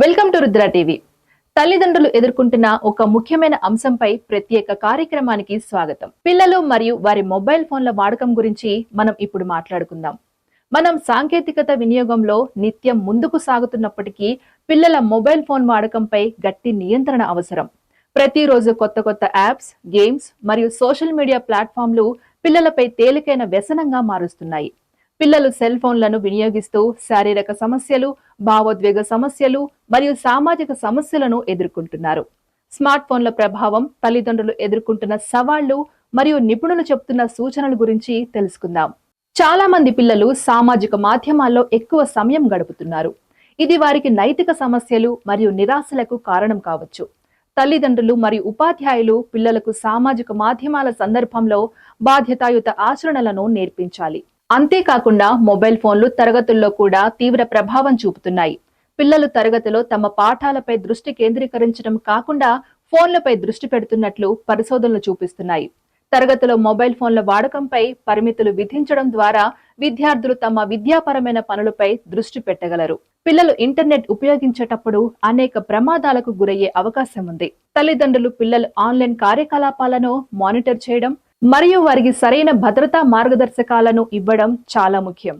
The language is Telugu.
Welcome to Rudra TV. తల్లిదండ్రులు ఎదుర్కొంటున్న ఒక ముఖ్యమైన అంశంపై ప్రత్యేక కార్యక్రమానికి స్వాగతం. పిల్లలు మరియు వారి మొబైల్ ఫోన్ల వాడకం గురించి మనం ఇప్పుడు మాట్లాడుకుందాం. మనం సాంకేతికత వినియోగంలో నిత్యం ముందుకు సాగుతున్నప్పటికీ పిల్లల మొబైల్ ఫోన్ వాడకంపై గట్టి నియంత్రణ అవసరం. ప్రతిరోజు కొత్త కొత్త యాప్స్ గేమ్స్ మరియు సోషల్ మీడియా ప్లాట్ఫామ్లు పిల్లలపై తేలికైన వ్యసనంగా మారుస్తున్నాయి. పిల్లలు సెల్ ఫోన్లను వినియోగిస్తూ శారీరక సమస్యలు భావోద్వేగ సమస్యలు మరియు సామాజిక సమస్యలను ఎదుర్కొంటున్నారు. స్మార్ట్ ఫోన్ల ప్రభావం తల్లిదండ్రులు ఎదుర్కొంటున్న సవాళ్ళు మరియు నిపుణులు చెప్తున్న సూచనల గురించి తెలుసుకుందాం. చాలా మంది పిల్లలు సామాజిక మాధ్యమాల్లో ఎక్కువ సమయం గడుపుతున్నారు. ఇది వారికి నైతిక సమస్యలు మరియు నిరాశలకు కారణం కావచ్చు. తల్లిదండ్రులు మరియు ఉపాధ్యాయులు పిల్లలకు సామాజిక మాధ్యమాల సందర్భంలో బాధ్యతాయుత ఆచరణలను నేర్పించాలి. అంతేకాకుండా మొబైల్ ఫోన్లు తరగతుల్లో కూడా తీవ్ర ప్రభావం చూపుతున్నాయి. పిల్లలు తరగతిలో తమ పాఠాలపై దృష్టి కేంద్రీకరించడం కాకుండా ఫోన్లపై దృష్టి పెడుతున్నట్లు పరిశోధనలు చూపిస్తున్నాయి. తరగతిలో మొబైల్ ఫోన్ల వాడకంపై పరిమితులు విధించడం ద్వారా విద్యార్థులు తమ విద్యాపరమైన పనులపై దృష్టి పెట్టగలరు. పిల్లలు ఇంటర్నెట్ ఉపయోగించేటప్పుడు అనేక ప్రమాదాలకు గురయ్యే అవకాశం ఉంది. తల్లిదండ్రులు పిల్లలు ఆన్లైన్ కార్యకలాపాలను మానిటర్ చేయడం మరియు వారికి సరైన భద్రతా మార్గదర్శకాలను ఇవ్వడం చాలా ముఖ్యం.